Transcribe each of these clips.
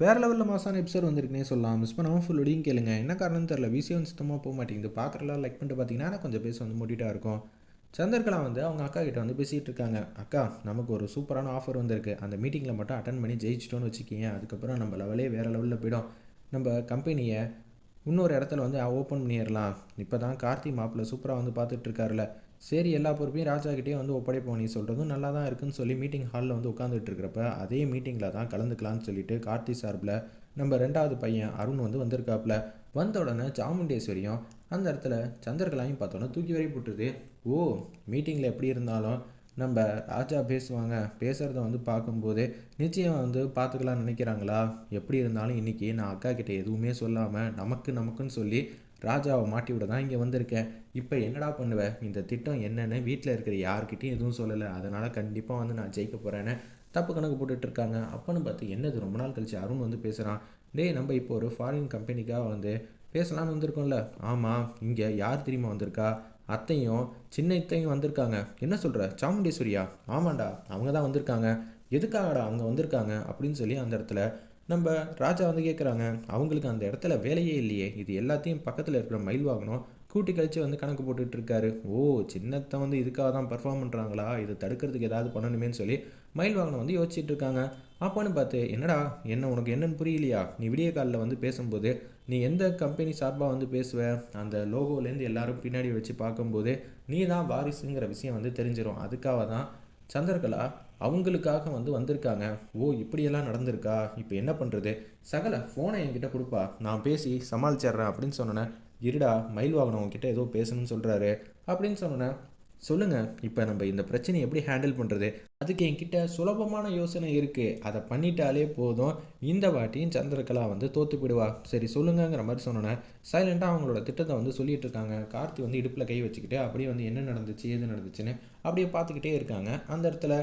வேறு லெவலில் மாசான எபிசோட் வந்திருக்குனே சொல்லலாம். மிஸ் பண்ணாமல் ஃபுல் ஒடியும் கேளுங்க. என்ன காரணம்னு தெரில விஷயம் சுத்தமாக போக மாட்டேங்குது. பார்க்குறலாம் லைக் பண்ணிட்டு பார்த்தீங்கன்னா கொஞ்சம் பேச வந்து மூட்டிகிட்டா இருக்கும். சந்திரகலா வந்து அவங்க அக்கா கிட்ட வந்து பேசிகிட்டு இருக்காங்க. அக்கா நமக்கு ஒரு சூப்பரான ஆஃபர் வந்திருக்கு. அந்த மீட்டிங்கில் மட்டும் அட்டன் பண்ணி ஜெயிச்சிட்டோன்னு வச்சுக்கிங்க அதுக்கப்புறம் நம்ம லெவலே வேறு லெவலில் போயிடும். நம்ம கம்பெனியை இன்னொரு இடத்துல வந்து ஓப்பன் பண்ணிடலாம். இப்போ தான் கார்த்தி மாப்பிள்ளை சூப்பராக வந்து பார்த்துட்ருக்காருல்ல சரி எல்லா பொறுப்பையும் ராஜாக்கிட்டே வந்து ஒப்படைப்போம் நீ சொல்கிறதும் நல்லா தான் இருக்குன்னு சொல்லி மீட்டிங் ஹாலில் வந்து உட்காந்துட்டு இருக்கிறப்ப அதே மீட்டிங்கில் தான் கலந்துக்கலாம்னு சொல்லிட்டு கார்த்தி சார்பில் நம்ம ரெண்டாவது பையன் அருண் வந்து வந்திருக்காப்புல. வந்த உடனே சாமுண்டேஸ்வரியும் அந்த இடத்துல சந்திரகலாயும் பார்த்தோன்னே தூக்கி வரை போட்டுருது. ஓ மீட்டிங்கில் எப்படி இருந்தாலும் நம்ம ராஜா பேசுவாங்க பேசுகிறத வந்து பார்க்கும்போது நிச்சயம் வந்து பார்த்துக்கலாம்னு நினைக்கிறாங்களா? எப்படி இருந்தாலும் இன்றைக்கி நான் அக்கா கிட்டே எதுவுமே சொல்லாமல் நமக்கு நமக்குன்னு சொல்லி ராஜாவை மாட்டி விட தான் இங்கே வந்திருக்கேன். இப்போ என்னடா பண்ணுவேன் இந்த திட்டம் என்னென்னு வீட்டில் இருக்கிற யார்கிட்டையும் எதுவும் சொல்லலை. அதனால் கண்டிப்பாக வந்து நான் ஜெயிக்க போகிறேன்னு தப்பு கணக்கு போட்டுட்டு இருக்காங்க. அப்போன்னு பார்த்து என்னது ரொம்ப நாள் கழிச்சு அருண் வந்து பேசுகிறான் டேய் நம்ம இப்போ ஒரு ஃபாரின் கம்பெனிக்காக வந்து பேசலாம்னு வந்திருக்கோம்ல. ஆமாம் இங்கே யார் தெரியுமா வந்திருக்கா? அத்தையும் சின்ன இத்தையும் வந்திருக்காங்க. என்ன சொல்கிற சாமுண்டேஸ்வரியா? ஆமாண்டா அவங்க தான் வந்திருக்காங்க. எதுக்காகடா அவங்க வந்திருக்காங்க? அப்படின்னு சொல்லி அந்த இடத்துல நம்ம ராஜா வந்து கேட்குறாங்க அவங்களுக்கு அந்த இடத்துல வேலையே இல்லையே இது எல்லாத்தையும் பக்கத்தில் இருக்கிற மயில் வாகனம் கூட்டி கழிச்சு வந்து கணக்கு போட்டுட்டு இருக்காரு. ஓ சின்னத்தை வந்து இதுக்காக தான் பர்ஃபார்ம் பண்ணுறாங்களா இதை தடுக்கிறதுக்கு ஏதாவது பண்ணணுமேன்னு சொல்லி மயில் வாகனம் வந்து யோசிச்சுட்டு இருக்காங்க. அப்போன்னு பார்த்து என்னடா என்ன உனக்கு என்னன்னு புரியலையா? நீ விடிய காலில் வந்து பேசும்போது நீ எந்த கம்பெனி சார்பாக வந்து பேசுவ? அந்த லோகோலேருந்து எல்லாரும் பின்னாடி வச்சு பார்க்கும்போது நீ தான் வாரிசுங்கிற விஷயம் வந்து தெரிஞ்சிடும் அதுக்காக தான் சந்திரகலா அவங்களுக்காக வந்து வந்திருக்காங்க. ஓ இப்படியெல்லாம் நடந்திருக்கா? இப்போ என்ன பண்ணுறது சகல ஃபோனை என்கிட்ட கொடுப்பா. நான் பேசி சமாளிச்சிட்றேன் அப்படின்னு சொன்னேன் இருடா மயில் வாகனம் உங்ககிட்ட ஏதோ பேசணும்னு சொல்கிறாரு அப்படின்னு சொன்னேன் சொல்லுங்கள் இப்போ நம்ம இந்த பிரச்சனையை எப்படி ஹேண்டில் பண்ணுறது அதுக்கு என்கிட்ட சுலபமான யோசனை இருக்குது அதை பண்ணிட்டாலே போதும். இந்த வாட்டியும் சந்திரகலா வந்து தோற்று போயிடுவா. சரி சொல்லுங்கங்கிற மாதிரி சொன்னோன்னே சைலண்ட்டாக அவங்களோட திட்டத்தை வந்து சொல்லிட்டு இருக்காங்க. கார்த்தி வந்து இடுப்பில் கை வச்சுக்கிட்டு அப்படியே வந்து என்ன நடந்துச்சு எது நடந்துச்சுன்னு அப்படியே பார்த்துக்கிட்டே இருக்காங்க. அந்த இடத்துல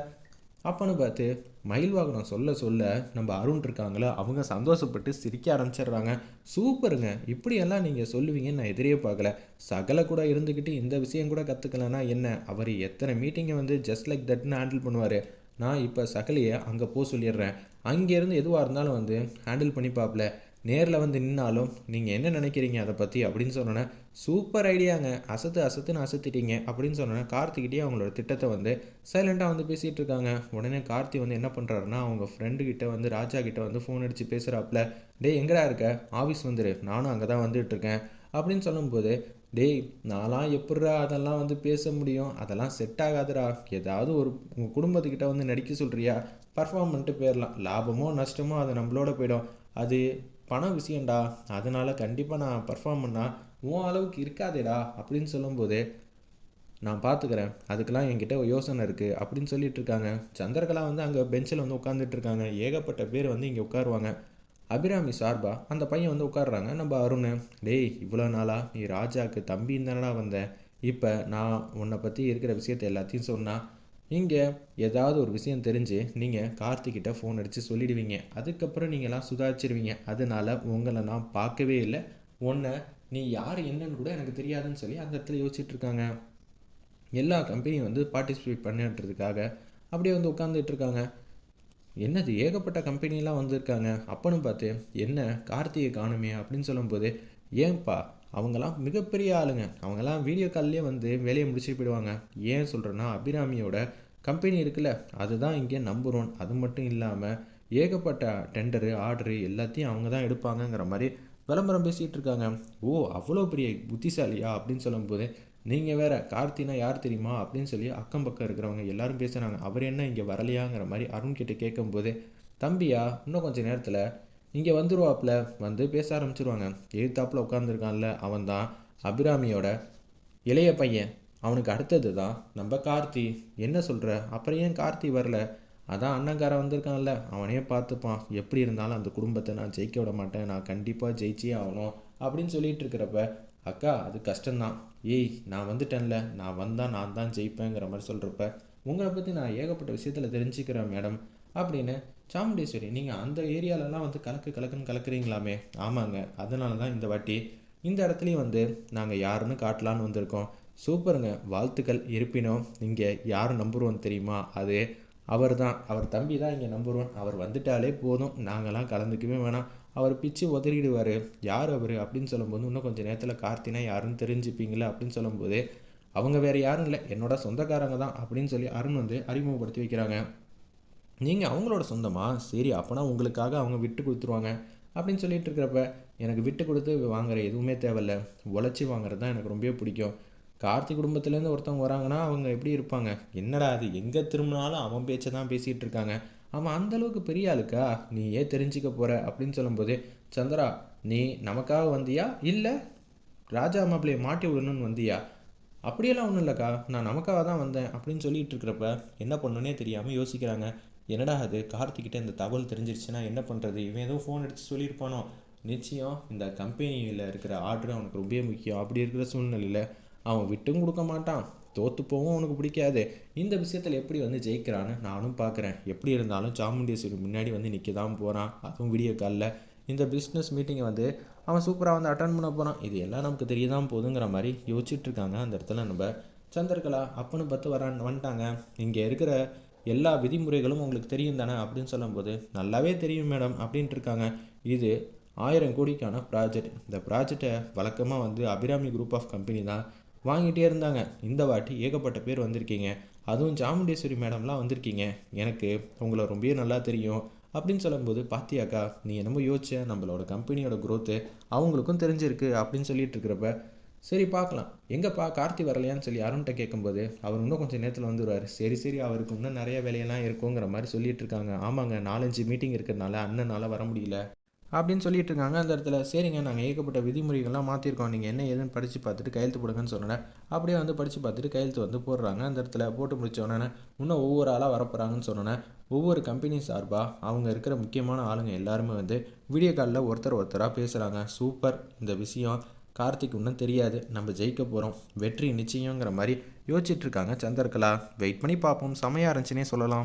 அப்போன்னு பார்த்து மயில் வாகனம் சொல்ல சொல்ல நம்ம அருண் இருக்காங்களே அவங்க சந்தோஷப்பட்டு சிரிக்க ஆரம்பிச்சிடுறாங்க. சூப்பருங்க. இப்படியெல்லாம் நீங்கள் சொல்லுவீங்கன்னு நான் எதிரே பார்க்கல. சகல கூட இருந்துக்கிட்டு இந்த விஷயம் கூட கற்றுக்கலன்னா என்ன? அவர் எத்தனை மீட்டிங்கை வந்து ஜஸ்ட் லைக் தட்னு ஹேண்டில் பண்ணுவார். நான் இப்போ சகலையை அங்கே போக சொல்லிடுறேன். அங்கேருந்து எதுவாக இருந்தாலும் வந்து ஹேண்டில் பண்ணி பார்ப்பல. நேரில் வந்து நின்னாலும் நீங்கள் என்ன நினைக்கிறீங்க அதை பற்றி அப்படின்னு சொன்னோன்னே சூப்பர் ஐடியாங்க. அசத்து அசத்துன்னு அசத்திட்டீங்க. அப்படின்னு சொன்னோன்னே கார்த்திகிட்டே அவங்களோட திட்டத்தை வந்து சைலண்ட்டாக வந்து பேசிகிட்டு இருக்காங்க. உடனே கார்த்தி வந்து என்ன பண்ணுறாருன்னா அவங்க ஃப்ரெண்டுக்கிட்ட வந்து ராஜா கிட்ட வந்து ஃபோன் அடித்து பேசுகிறாப்புல டேய் எங்கடா இருக்க? ஆஃபீஸ் வந்துரு. நானும் அங்கே தான் வந்துட்டு இருக்கேன். அப்படின்னு சொல்லும்போது டேய் நான்லாம் எப்பட்றா அதெல்லாம் வந்து பேச முடியும்? அதெல்லாம் செட் ஆகாதுடா. ஏதாவது ஒரு உங்கள் குடும்பத்துக்கிட்ட வந்து நடிக்க சொல்கிறியா பர்ஃபார்ம் பண்ணிட்டு போயிடலாம் லாபமோ நஷ்டமோ அது நம்மளோட போயிடும். அது பண விஷயம்டா. அதனால் கண்டிப்பாக நான் பர்ஃபார்ம் பண்ணால் உன் அளவுக்கு இருக்காதேடா அப்படின்னு சொல்லும்போது நான் பார்த்துக்கிறேன் அதுக்கெல்லாம் என்கிட்ட யோசனை இருக்குது அப்படின்னு சொல்லிட்டு இருக்காங்க. சந்திரகலா வந்து அங்கே பெஞ்சில் வந்து உட்காந்துட்டு இருக்காங்க. ஏகப்பட்ட பேர் வந்து இங்கே உட்காருவாங்க. அபிராமி சார்பா அந்த பையன் வந்து உட்காடுறாங்க நம்ம அருண் டேய் இவ்வளோ நாளாக நீ ராஜாவுக்கு தம்பின்னு தானடா வந்தேன் இப்போ நான் உன்னை பற்றி இருக்கிற விஷயத்தை எல்லாத்தையும் சொன்னால் இங்கே ஏதாவது ஒரு விஷயம் தெரிஞ்சு நீங்கள் கார்த்திகிட்ட ஃபோன் அடித்து சொல்லிடுவீங்க. அதுக்கப்புறம் நீங்களாம் சுதாரிச்சிருவீங்க. அதனால் உங்களை நான் பார்க்கவே இல்லை. உன்னை நீ யார் என்னன்னு கூட எனக்கு தெரியாதுன்னு சொல்லி அந்த இடத்துல யோசிச்சுட்டு இருக்காங்க எல்லா கம்பெனியும் வந்து பார்ட்டிசிபேட் பண்ணுறதுக்காக அப்படியே வந்து உட்காந்துட்டு இருக்காங்க என்னது ஏகப்பட்ட கம்பெனிலாம் வந்திருக்காங்க. அப்பன்னு பார்த்து என்ன கார்த்திகை காணுமே? அப்படின்னு சொல்லும்போது ஏன்பா அவங்கெல்லாம் மிகப்பெரிய ஆளுங்க. அவங்கெல்லாம் வீடியோ கால்லேயே வந்து வேலையை முடிச்சுட்டு போயிடுவாங்க. ஏன் சொல்கிறேன்னா அபிராமியோட கம்பெனி இருக்குல்ல அதுதான் இங்கே நம்பர் ஒன் அது மட்டும் இல்லாமல் ஏகப்பட்ட டெண்டரு ஆர்டரு எல்லாத்தையும் அவங்க தான் எடுப்பாங்கங்கிற மாதிரி விளம்பரம் பேசிகிட்டு இருக்காங்க. ஓ அவ்வளோ பெரிய புத்திசாலியா அப்படின்னு சொல்லும்போது நீங்கள் வேற கார்த்தினா யார் தெரியுமா அப்படின்னு சொல்லி அக்கம் பக்கம் இருக்கிறவங்க எல்லாரும் பேசுகிறாங்க அவர் என்ன இங்கே வரலையாங்கிற மாதிரி அருண் கிட்ட கேட்கும்போது தம்பியா இன்னும் கொஞ்சம் நேரத்தில் இங்கே வந்துருவாப்புல வந்து பேச ஆரம்பிச்சிருவாங்க. எழுத்தாப்புல உட்காந்துருக்கான்ல அவன் தான் அபிராமியோட இளைய பையன். அவனுக்கு அடுத்தது தான் நம்ம கார்த்தி என்ன சொல்கிற அப்புறம் ஏன் கார்த்தி வரல? அதான் அண்ணங்காரன் வந்திருக்கான்ல. அவனே பார்த்துப்பான். எப்படி இருந்தாலும் அந்த குடும்பத்தை நான் ஜெயிக்க விட மாட்டேன். நான் கண்டிப்பாக ஜெயிச்சே ஆகணும். அப்படின்னு சொல்லிட்டு இருக்கிறப்ப அக்கா அது கஷ்டம்தான். ஏய் நான் வந்துட்டேன்ல. நான் வந்தால் நான் தான் ஜெயிப்பேங்கிற மாதிரி சொல்கிறப்ப உங்களை பற்றி நான் ஏகப்பட்ட விஷயத்தில் தெரிஞ்சுக்கிறேன் மேடம். அப்படின்னு சாமுண்டேஸ்வரி நீங்கள் அந்த ஏரியாலலாம் வந்து கலக்கு கலக்குன்னு கலக்குறீங்களாமே? ஆமாங்க. அதனால தான் இந்த வாட்டி இந்த இடத்துலையும் வந்து நாங்கள் யாருன்னு காட்டலான்னு வந்திருக்கோம். சூப்பருங்க. வாழ்த்துக்கள். இருப்பினும் இங்கே யார் நம்பர் ஒன் தெரியுமா? அது அவர் தான் அவர் தம்பி தான் இங்கே நம்பர் ஒன் அவர் வந்துட்டாலே போதும். நாங்களாம் கலந்துக்கவே வேணாம். அவர் பிச்சு உதறிடுவார். யார் அவர் அப்படின்னு சொல்லும்போது இன்னும் கொஞ்சம் நேரத்தில் கார்த்தினா யாருன்னு தெரிஞ்சுப்பீங்களா? அப்படின்னு சொல்லும்போது அவங்க வேறு யாரும் இல்லை. என்னோட சொந்தக்காரங்க தான் அப்படின்னு சொல்லி அருண் வந்து அறிமுகப்படுத்தி வைக்கிறாங்க. நீங்கள் அவங்களோட சொந்தமாக சரி அப்போனா உங்களுக்காக அவங்க விட்டு கொடுத்துருவாங்க அப்படின்னு சொல்லிட்டு இருக்கிறப்ப எனக்கு விட்டு கொடுத்து வாங்குற எதுவுமே தேவையில்ல. உழைச்சி வாங்குறது தான் எனக்கு ரொம்பவே பிடிக்கும். கார்த்தி குடும்பத்துலேருந்து ஒருத்தவங்க வராங்கன்னா அவங்க எப்படி இருப்பாங்க? என்னடா அது எங்கே திரும்பினாலும் அவன் பேச்சை தான் பேசிகிட்டு இருக்காங்க. அவன் அந்தளவுக்கு பெரிய ஆளுக்கா? நீ ஏன் தெரிஞ்சிக்க போகிற அப்படின்னு சொல்லும்போது சந்திரா நீ நமக்காக வந்தியா? இல்லை ராஜா மாப்பிள்ளையை மாட்டி விடணும்னு வந்தியா? அப்படியெல்லாம் ஒன்றும் இல்லைக்கா. நான் நமக்காக தான் வந்தேன் அப்படின்னு சொல்லிட்டு இருக்கிறப்ப என்ன பண்ணுன்னே தெரியாமல் யோசிக்கிறாங்க. என்னடா அது கார்த்திக்கிட்ட இந்த தகவல் தெரிஞ்சிருச்சுன்னா என்ன பண்ணுறது இவன் எதுவும் ஃபோன் எடுத்து சொல்லியிருப்பானோ? நிச்சயம் இந்த கம்பெனியில் இருக்கிற ஆர்டர் அவனுக்கு ரொம்ப முக்கியம். அப்படி இருக்கிற சூழ்நிலையில் அவன் விட்டும் கொடுக்க மாட்டான். தோற்று போகவும் அவனுக்கு பிடிக்காது. இந்த விஷயத்தில் எப்படி வந்து ஜெயிக்கிறான்னு நானும் பார்க்குறேன் எப்படி இருந்தாலும் சாமுண்டேஸ்வரி முன்னாடி வந்து நிற்க தான் போகிறான் அதுவும் வீடியோ காலில் இந்த பிஸ்னஸ் மீட்டிங்கை வந்து அவன் சூப்பராக வந்து அட்டன் பண்ண போகிறான் இது எல்லாம் நமக்கு தெரிய தான் போதுங்கிற மாதிரி யோசிச்சுட்ருக்காங்க அந்த இடத்துல நம்ம சந்திரகலா அப்பன்னு பார்த்து வரான் வந்துட்டாங்க. இங்கே இருக்கிற எல்லா விதிமுறைகளும் உங்களுக்கு தெரியும் தானே அப்படின்னு சொல்லும்போது நல்லாவே தெரியும் மேடம் அப்படின்ட்டு இருக்காங்க. இது ஆயிரம் கோடிக்கான ப்ராஜெக்ட் இந்த ப்ராஜெக்டை வழக்கமாக வந்து அபிராமி குரூப் ஆஃப் கம்பெனி தான். வாங்கிட்டே இருந்தாங்க. இந்த வாட்டி ஏகப்பட்ட பேர் வந்திருக்கீங்க. அதுவும் சாமுண்டேஸ்வரி மேடம்லாம் வந்திருக்கீங்க. எனக்கு உங்களை ரொம்பவே நல்லா தெரியும். அப்படின்னு சொல்லும்போது பாத்தியாக்கா நீ என்னமோ யோசிச்ச நம்மளோட கம்பெனியோட க்ரோத்து அவங்களுக்கும் தெரிஞ்சிருக்கு அப்படின்னு சொல்லிட்டு இருக்கிறப்ப சரி பார்க்கலாம். எங்கப்பா கார்த்தி வரலையான்னு சொல்லி அருண்கிட்ட கேட்கும்போது அவர் இன்னும் கொஞ்சம் நேரத்தில் வந்துடுவார் சரி சரி அவருக்கு இன்னும் நிறைய வேலையெல்லாம் இருக்குங்கிற மாதிரி சொல்லிட்டு இருக்காங்க. ஆமாங்க நாலஞ்சு மீட்டிங் இருக்கிறதுனால அண்ணனால் வர முடியல. அப்படின்னு சொல்லிட்டு இருக்காங்க அந்த இடத்துல சரிங்க நாங்கள் ஏகப்பட்ட விதிமுறைகள்லாம் மாற்றிருக்கோம் நீங்கள் என்ன ஏதுன்னு படித்து பார்த்துட்டு கையெழுத்து போடுங்கன்னு சொன்னேன் அப்படியே வந்து படித்து பார்த்துட்டு கையெழுத்து வந்து போடுறாங்க. அந்த இடத்துல போட்டு முடிச்ச உடனே இன்னும் ஒவ்வொரு ஆளாக வரப்போகிறாங்கன்னு சொன்னோன்னே ஒவ்வொரு கம்பெனி சார்பாக அவங்க இருக்கிற முக்கியமான ஆளுங்க எல்லாருமே வந்து வீடியோ காலில் ஒருத்தர் ஒருத்தராக பேசுகிறாங்க சூப்பர். இந்த விஷயம் கார்த்திக் இன்னும் தெரியாது. நம்ம ஜெயிக்க போகிறோம் வெற்றி நிச்சயங்கிற மாதிரி யோசிச்சுட்ருக்காங்க சந்திரகலா. வெயிட் பண்ணி பார்ப்போம். செமையாக இருந்துச்சுன்னே சொல்லலாம்.